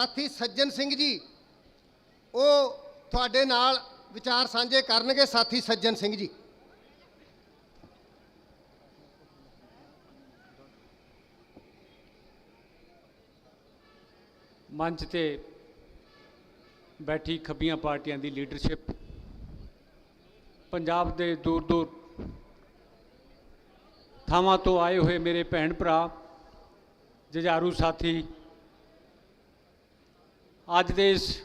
ਸਾਥੀ ਸੱਜਣ ਸਿੰਘ ਜੀ, ਉਹ ਤੁਹਾਡੇ ਨਾਲ ਵਿਚਾਰ ਸਾਂਝੇ ਕਰਨਗੇ ਸਾਥੀ ਸੱਜਣ ਸਿੰਘ ਜੀ। ਮੰਚ ਤੇ ਬੈਠੀ ਖੱਬੀਆਂ ਪਾਰਟੀਆਂ ਦੀ ਲੀਡਰਸ਼ਿਪ, ਪੰਜਾਬ ਦੇ ਦੂਰ ਦੂਰ ਥਾਵਾਂ ਤੋਂ ਆਏ ਹੋਏ ਮੇਰੇ ਭੈਣ ਭਰਾ ਜਜਾਰੂ ਸਾਥੀ ਅੱਜ ਦੇ ਇਸ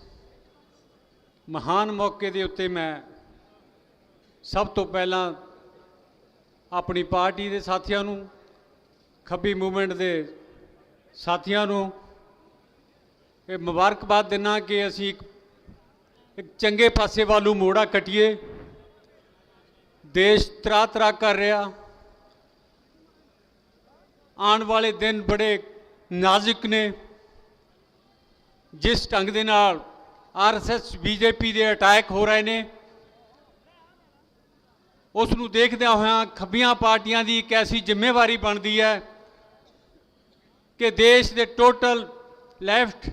ਮਹਾਨ ਮੌਕੇ ਦੇ ਉੱਤੇ ਮੈਂ ਸਭ ਤੋਂ ਪਹਿਲਾਂ ਆਪਣੀ ਪਾਰਟੀ ਦੇ ਸਾਥੀਆਂ ਨੂੰ, ਖੱਬੀ ਮੂਵਮੈਂਟ ਦੇ ਸਾਥੀਆਂ ਨੂੰ ਇਹ ਮੁਬਾਰਕਬਾਦ ਦਿਨਾ ਕਿ ਅਸੀਂ ਇੱਕ ਇੱਕ ਚੰਗੇ ਪਾਸੇ ਵੱਲ ਮੋੜਾ ਕਟੀਏ। ਦੇਸ਼ ਤਰਾ ਤਰਾ ਕਰ ਰਿਹਾ। ਆਉਣ ਵਾਲੇ ਦਿਨ ਬੜੇ ਨਾਜ਼ੁਕ ਨੇ। ਜਿਸ ਢੰਗ ਦੇ ਨਾਲ ਆਰਐਸਐਸ ਬੀਜੇਪੀ ਦੇ ਅਟੈਕ ਹੋ ਰਹੇ ਨੇ, ਉਸ ਨੂੰ ਦੇਖਦਿਆਂ ਹੋਇਆਂ ਖੱਬੀਆਂ ਪਾਰਟੀਆਂ ਦੀ ਇੱਕ ਐਸੀ ਜ਼ਿੰਮੇਵਾਰੀ ਬਣਦੀ ਹੈ ਕਿ ਦੇਸ਼ ਦੇ ਟੋਟਲ ਲੈਫਟ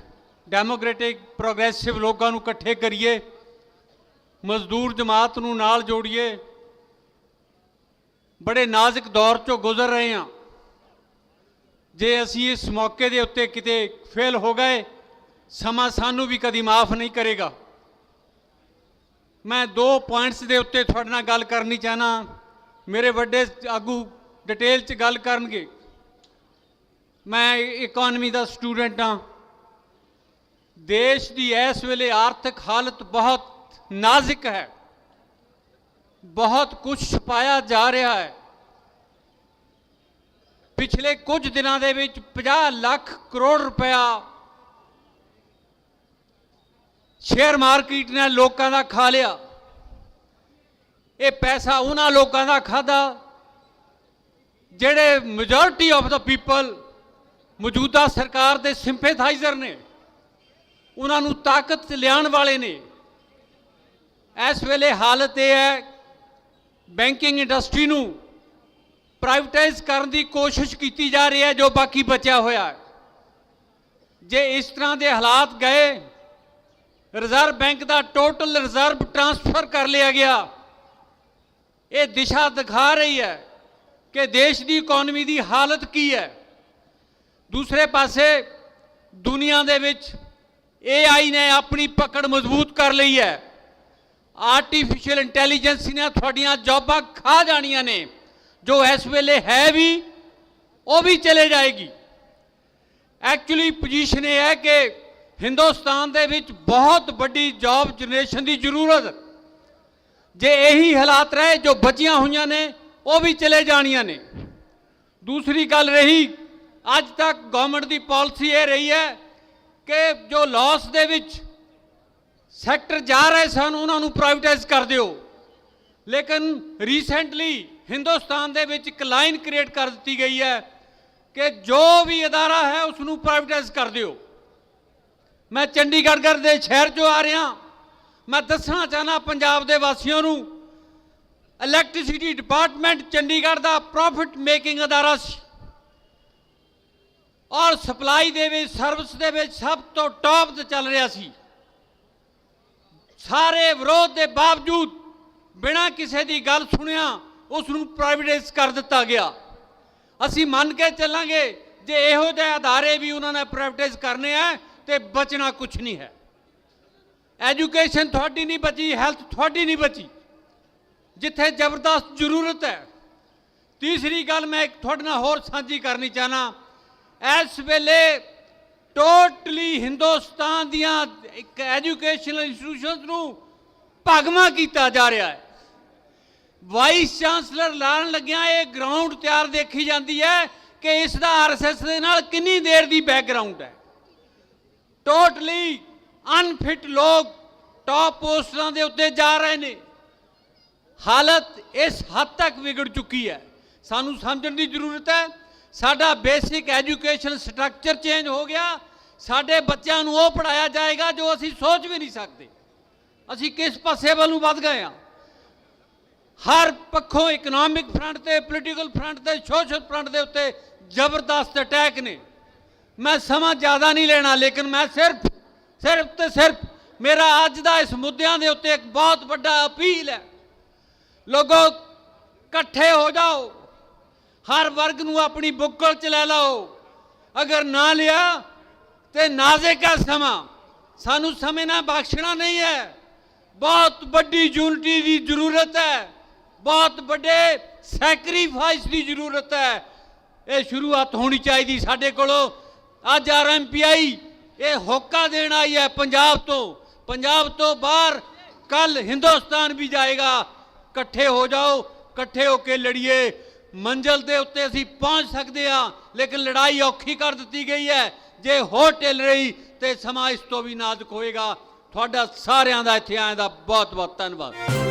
ਡੈਮੋਕ੍ਰੈਟਿਕ ਪ੍ਰੋਗਰੈਸਿਵ ਲੋਕਾਂ ਨੂੰ ਇਕੱਠੇ ਕਰੀਏ, ਮਜ਼ਦੂਰ ਜਮਾਤ ਨੂੰ ਨਾਲ ਜੋੜੀਏ। ਬੜੇ ਨਾਜ਼ੁਕ ਦੌਰ ਚੋਂ ਗੁਜ਼ਰ ਰਹੇ ਹਾਂ। ਜੇ ਅਸੀਂ ਇਸ ਮੌਕੇ ਦੇ ਉੱਤੇ ਕਿਤੇ ਫੇਲ ਹੋ ਗਏ ਸਮਾਂ ਸਾਨੂੰ ਵੀ ਕਦੀ ਮਾਫ ਨਹੀਂ ਕਰੇਗਾ। ਮੈਂ ਦੋ ਪੁਆਇੰਟਸ ਦੇ ਉੱਤੇ ਤੁਹਾਡੇ ਨਾਲ ਗੱਲ ਕਰਨੀ ਚਾਹਨਾ। ਮੇਰੇ ਵੱਡੇ ਆਗੂ ਡਿਟੇਲ 'ਚ ਗੱਲ ਕਰਨਗੇ। ਮੈਂ ਇਕਨੋਮੀ ਦਾ ਸਟੂਡੈਂਟ ਹਾਂ। ਦੇਸ਼ ਦੀ ਇਸ ਵੇਲੇ ਆਰਥਿਕ ਹਾਲਤ ਬਹੁਤ ਨਾਜ਼ੁਕ ਹੈ। ਬਹੁਤ ਕੁਝ ਛੁਪਾਇਆ ਜਾ ਰਿਹਾ ਹੈ। ਪਿਛਲੇ ਕੁਝ ਦਿਨਾਂ ਦੇ ਵਿੱਚ 50 ਲੱਖ ਕਰੋੜ ਰੁਪਇਆ ਸ਼ੇਅਰ ਮਾਰਕੀਟ ਨੇ ਲੋਕਾਂ ਦਾ ਖਾ ਲਿਆ। ਇਹ ਪੈਸਾ ਉਹਨਾਂ ਲੋਕਾਂ ਦਾ ਖਾਦਾ ਜਿਹੜੇ ਮੈਜੋਰਿਟੀ ਆਫ ਦਾ ਪੀਪਲ ਮੌਜੂਦਾ ਸਰਕਾਰ ਦੇ ਸਿੰਪੈਥਾਈਜ਼ਰ ਨੇ, ਉਹਨਾਂ ਨੂੰ ਤਾਕਤ 'ਚ ਲਿਆਉਣ ਵਾਲੇ ਨੇ। ਇਸ ਵੇਲੇ ਹਾਲਤ ਇਹ ਹੈ ਬੈਂਕਿੰਗ ਇੰਡਸਟਰੀ ਨੂੰ ਪ੍ਰਾਈਵੇਟਾਈਜ਼ ਕਰਨ ਦੀ ਕੋਸ਼ਿਸ਼ ਕੀਤੀ ਜਾ ਰਹੀ ਹੈ, ਜੋ ਬਾਕੀ ਬਚਿਆ ਹੋਇਆ ਹੈ। ਜੇ ਇਸ ਤਰ੍ਹਾਂ ਦੇ ਹਾਲਾਤ ਗਏ ਰਿਜ਼ਰਵ ਬੈਂਕ ਦਾ ਟੋਟਲ ਰਿਜ਼ਰਵ ਟ੍ਰਾਂਸਫਰ ਕਰ ਲਿਆ ਗਿਆ। ਇਹ ਦਿਸ਼ਾ ਦਿਖਾ ਰਹੀ ਹੈ ਕਿ ਦੇਸ਼ ਦੀ ਇਕਨੋਮੀ ਦੀ ਹਾਲਤ ਕੀ ਹੈ। ਦੂਸਰੇ ਪਾਸੇ ਦੁਨੀਆ ਦੇ ਵਿੱਚ AI ਨੇ ਆਪਣੀ ਪਕੜ ਮਜ਼ਬੂਤ ਕਰ ਲਈ ਹੈ। ਆਰਟੀਫੀਸ਼ੀਅਲ ਇੰਟੈਲੀਜੈਂਸ ਨੇ ਤੁਹਾਡੀਆਂ ਜੌਬਾਂ ਖਾ ਜਾਣੀਆਂ ਨੇ। ਜੋ ਇਸ ਵੇਲੇ ਹੈ ਵੀ, ਉਹ ਵੀ ਚਲੇ ਜਾਏਗੀ। ਐਕਚੁਅਲੀ ਪੋਜੀਸ਼ਨ ਇਹ ਹੈ ਕਿ ਹਿੰਦੁਸਤਾਨ ਦੇ ਵਿੱਚ ਬਹੁਤ ਵੱਡੀ ਜੌਬ ਜਨਰੇਸ਼ਨ ਦੀ ਜ਼ਰੂਰਤ। ਜੇ ਇਹੀ ਹਾਲਾਤ ਰਹੇ, ਜੋ ਬਚੀਆਂ ਹੋਈਆਂ ਨੇ, ਉਹ ਵੀ ਚਲੇ ਜਾਣੀਆਂ ਨੇ। ਦੂਸਰੀ ਗੱਲ ਰਹੀ, ਅੱਜ ਤੱਕ ਗਵਰਨਮੈਂਟ ਦੀ ਪਾਲਿਸੀ ਇਹ ਰਹੀ ਹੈ ਕਿ ਜੋ ਲਾਸ ਦੇ ਵਿੱਚ ਸੈਕਟਰ ਜਾ ਰਹੇ ਸਨ, ਉਹਨਾਂ ਨੂੰ ਪ੍ਰਾਈਵੇਟਾਈਜ਼ ਕਰ ਦਿਓ। ਲੇਕਿਨ ਰੀਸੈਂਟਲੀ ਹਿੰਦੁਸਤਾਨ ਦੇ ਵਿੱਚ ਇੱਕ ਲਾਈਨ ਕ੍ਰੀਏਟ ਕਰ ਦਿੱਤੀ ਗਈ ਹੈ ਕਿ ਜੋ ਵੀ ਅਦਾਰਾ ਹੈ ਉਸ ਨੂੰ ਪ੍ਰਾਈਵੇਟਾਈਜ਼ ਕਰ ਦਿਓ। ਮੈਂ ਚੰਡੀਗੜ੍ਹ ਦੇ ਸ਼ਹਿਰ 'ਚੋਂ ਆ ਰਿਹਾ। ਮੈਂ ਦੱਸਣਾ ਚਾਹਨਾ ਪੰਜਾਬ ਦੇ ਵਾਸੀਆਂ ਨੂੰ ਇਲੈਕਟ੍ਰਿਸਿਟੀ ਡਿਪਾਰਟਮੈਂਟ ਚੰਡੀਗੜ੍ਹ ਦਾ ਪ੍ਰੋਫਿਟ ਮੇਕਿੰਗ ਅਦਾਰਾ ਸੀ। ਔਰ ਸਪਲਾਈ ਦੇ ਵਿੱਚ ਸਰਵਿਸ ਦੇ ਵਿੱਚ ਸਭ ਤੋਂ ਟੌਪ ਤੇ ਚੱਲ ਰਿਹਾ ਸੀ। ਸਾਰੇ ਵਿਰੋਧ ਦੇ ਬਾਵਜੂਦ ਬਿਨਾਂ ਕਿਸੇ ਦੀ ਗੱਲ ਸੁਣਿਆ ਉਸ ਨੂੰ ਪ੍ਰਾਈਵੇਟਾਈਜ਼ ਕਰ ਦਿੱਤਾ ਗਿਆ। ਅਸੀਂ ਮੰਨ ਕੇ ਚੱਲਾਂਗੇ, ਜੇ ਇਹੋ ਜਿਹੇ ਅਦਾਰੇ ਵੀ ਉਹਨਾਂ ਨੇ ਪ੍ਰਾਈਵੇਟਾਈਜ਼ ਕਰਨੇ ਆ ਤੇ ਬਚਣਾ ਕੁਝ ਨਹੀਂ ਹੈ। ਐਜੂਕੇਸ਼ਨ ਤੁਹਾਡੀ ਨਹੀਂ ਬਚੀ ਹੈਲਥ ਤੁਹਾਡੀ ਨਹੀਂ ਬਚੀ। ਜਿੱਥੇ ਜ਼ਬਰਦਸਤ ਜ਼ਰੂਰਤ ਹੈ। ਤੀਸਰੀ ਗੱਲ ਮੈਂ ਇੱਕ ਤੁਹਾਡੇ ਨਾਲ ਹੋਰ ਸਾਂਝੀ ਕਰਨੀ ਚਾਹਨਾ। ਇਸ ਵੇਲੇ ਟੋਟਲੀ ਹਿੰਦੁਸਤਾਨ ਦੀਆਂ ਇੱਕ ਐਜੂਕੇਸ਼ਨਲ ਇੰਸਟੀਟਿਊਸ਼ਨਸ ਨੂੰ ਭਗਵਾ ਕੀਤਾ ਜਾ ਰਿਹਾ ਹੈ। ਵਾਈਸ ਚਾਂਸਲਰ ਲਾਣ ਲੱਗਿਆ ਇਹ ਗਰਾਊਂਡ ਤਿਆਰ ਦੇਖੀ ਜਾਂਦੀ ਹੈ ਕਿ ਇਸ ਦਾ ਆਰਐਸਐਸ ਦੇ ਨਾਲ ਕਿੰਨੀ ਦੇਰ ਦੀ ਬੈਕਗ੍ਰਾਉਂਡ ਹੈ। ਟੋਟਲੀ ਅਨਫਿਟ ਲੋਕ ਟੌਪ ਪੋਸਟਾਂ ਦੇ ਉੱਤੇ ਜਾ ਰਹੇ ਨੇ। ਹਾਲਤ ਇਸ ਹੱਦ ਤੱਕ ਵਿਗੜ ਚੁੱਕੀ ਹੈ। ਸਾਨੂੰ ਸਮਝਣ ਦੀ ਜ਼ਰੂਰਤ ਹੈ, ਸਾਡਾ ਬੇਸਿਕ ਐਜੂਕੇਸ਼ਨ ਸਟਰਕਚਰ ਚੇਂਜ ਹੋ ਗਿਆ। ਸਾਡੇ ਬੱਚਿਆਂ ਨੂੰ ਉਹ ਪੜਾਇਆ ਜਾਏਗਾ ਜੋ ਅਸੀਂ ਸੋਚ ਵੀ ਨਹੀਂ ਸਕਦੇ। ਅਸੀਂ ਕਿਸ ਪਾਸੇ ਵੱਲ ਨੂੰ ਵੱਧ ਗਏ ਹਾਂ? ਹਰ ਪੱਖੋਂ ਇਕਨੋਮਿਕ ਫਰੰਟ ਤੇ ਪੋਲੀਟੀਕਲ ਫਰੰਟ ਤੇ ਸੋਸ਼ਲ ਫਰੰਟ ਦੇ ਉੱਤੇ ਜ਼ਬਰਦਸਤ ਅਟੈਕ ਨੇ। ਮੈਂ ਸਮਾਂ ਜ਼ਿਆਦਾ ਨਹੀਂ ਲੈਣਾ, ਲੇਕਿਨ ਮੈਂ ਸਿਰਫ ਸਿਰਫ ਤੇ ਸਿਰਫ ਮੇਰਾ ਅੱਜ ਦਾ ਇਸ ਮੁੱਦਿਆਂ ਦੇ ਉੱਤੇ ਇੱਕ ਬਹੁਤ ਵੱਡਾ ਅਪੀਲ ਹੈ। ਲੋਗੋ, ਇਕੱਠੇ ਹੋ ਜਾਓ। ਹਰ ਵਰਗ ਨੂੰ ਆਪਣੀ ਬੁੱਕਲ ਚ ਲੈ ਲਓ। ਅਗਰ ਨਾ ਲਿਆ, ਤੇ ਨਾਜ਼ੁਕ ਹੈ ਸਮਾਂ? ਸਾਨੂੰ ਸਮੇਂ ਨਾਲ ਬਖਸ਼ਣਾ ਨਹੀਂ ਹੈ। ਬਹੁਤ ਵੱਡੀ ਯੂਨਿਟੀ ਦੀ ਜ਼ਰੂਰਤ ਹੈ। ਬਹੁਤ ਵੱਡੇ ਸੈਕਰੀਫਾਈਸ ਦੀ ਜ਼ਰੂਰਤ ਹੈ। ਇਹ ਸ਼ੁਰੂਆਤ ਹੋਣੀ ਚਾਹੀਦੀ ਸਾਡੇ ਕੋਲੋਂ। ਅੱਜ ਆਰਐਮਪੀਆਈ ਇਹ ਹੋਕਾ ਦੇਣ ਆਈ ਹੈ ਪੰਜਾਬ ਤੋਂ। ਪੰਜਾਬ ਤੋਂ ਬਾਹਰ ਕੱਲ ਹਿੰਦੁਸਤਾਨ ਵੀ ਜਾਏਗਾ। ਇਕੱਠੇ ਹੋ ਜਾਓ, ਇਕੱਠੇ ਹੋ ਕੇ ਲੜੀਏ। ਮੰਜ਼ਲ ਦੇ ਉੱਤੇ ਅਸੀਂ ਪਹੁੰਚ ਸਕਦੇ ਹਾਂ, ਲੇਕਿਨ ਲੜਾਈ ਔਖੀ ਕਰ ਦਿੱਤੀ ਗਈ ਹੈ। ਜੇ ਹੋ ਢਿੱਲ ਰਹੀ ਤੇ ਸਮਾਂ ਇਸ ਤੋਂ ਵੀ ਨਾਜ਼ੁਕ ਹੋਏਗਾ। ਤੁਹਾਡਾ ਸਾਰਿਆਂ ਦਾ ਇੱਥੇ ਆਏ ਦਾ ਬਹੁਤ ਬਹੁਤ ਧੰਨਵਾਦ।